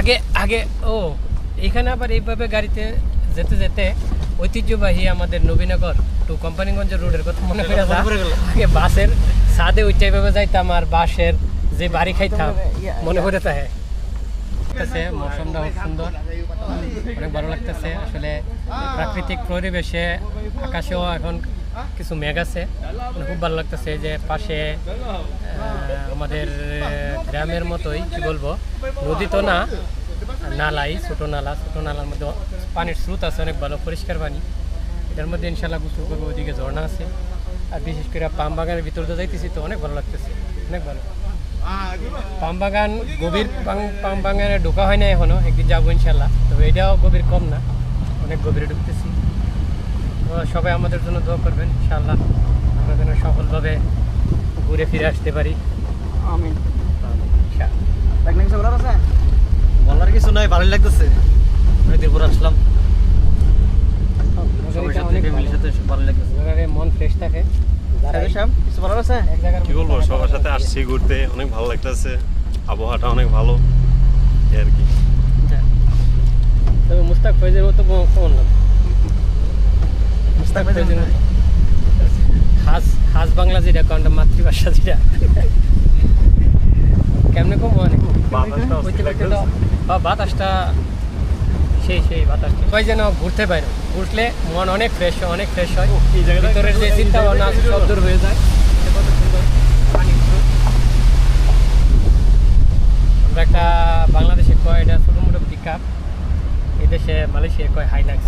আগে আগে ও এখানে আবার এইভাবে গাড়িতে যেতে যেতে ঐতিহ্যবাহী আমাদের নবীনগর টু কোম্পানিগঞ্জ রোডের কথা মনে করে আগে বাসের সাদে ওইটা এইভাবে যাইতাম আর বাসের যে বাড়ি খাইতাম মনে করে তাহে লাগতেছে মৌসুমটা খুব সুন্দর। অনেক ভালো লাগতেছে। আসলে প্রাকৃতিক পরিবেশে আকাশেও এখন কিছু মেঘ আছে। মানে খুব ভালো লাগতেছে যে পাশে আমাদের গ্রামের মতোই, কি বলব, নদী তো না নালাই, ছোট নালা, ছোট নালার মধ্যে পানির স্রোত আছে, অনেক ভালো, পরিষ্কার পানি। এটার মধ্যে ইনশাল্লাহ গোসল করব, ওইদিকে ঝর্ণা আছে। আর বিশেষ করে পাম বাগানের ভিতর তো যাইতেছি তো, অনেক ভালো লাগতেছে, অনেক ভালো। পাম বাগান গভীর পাম- বাগানে ঢোকা হয় না এখনও, একদিন যাব ইনশাল্লাহ তবে এটাও গভীর কম না, অনেক গভীরে ঢুকতেছি। সবাই আমাদের জন্য দোয়া করবেন ইনশাল্লাহ আমরা যেন সফলভাবে ঘুরে ফিরে আসতে পারি। আমিন। বলার কিছু নাই ভালোই লাগতেছে। অনেকদিন পর আসলাম। সবার সাথে ফ্যামিলির সাথে ভালো। লাগতেছে। মন ফ্রেশ থাকে কি বলব সবার সাথে আসছি ঘুরতে অনেক ভালো লাগতেছে আবহাওয়াটা অনেক ভালো এই আর কি। তবে মুস্তাক ফৈজের মতো কো- বাংলা যেটা কোনটা মাতৃভাষা যেটা। কেমনে কম মানে বাতাসটা। বা সেই সেই বাতাসটা। সবাই যেন ঘুরতে পারে ঘুরলে মন অনেক ফ্রেশ হয় অনেক ফ্রেশ হয়। ভিতরের যে চিন্তা ভাবনা আছে সব দূর হয়ে যায়। আমরা একটা বাংলাদেশে কয় এটা ছোটো মোটো পিক আপ এই দেশে মালয়েশিয়া কয় হাইলাক্স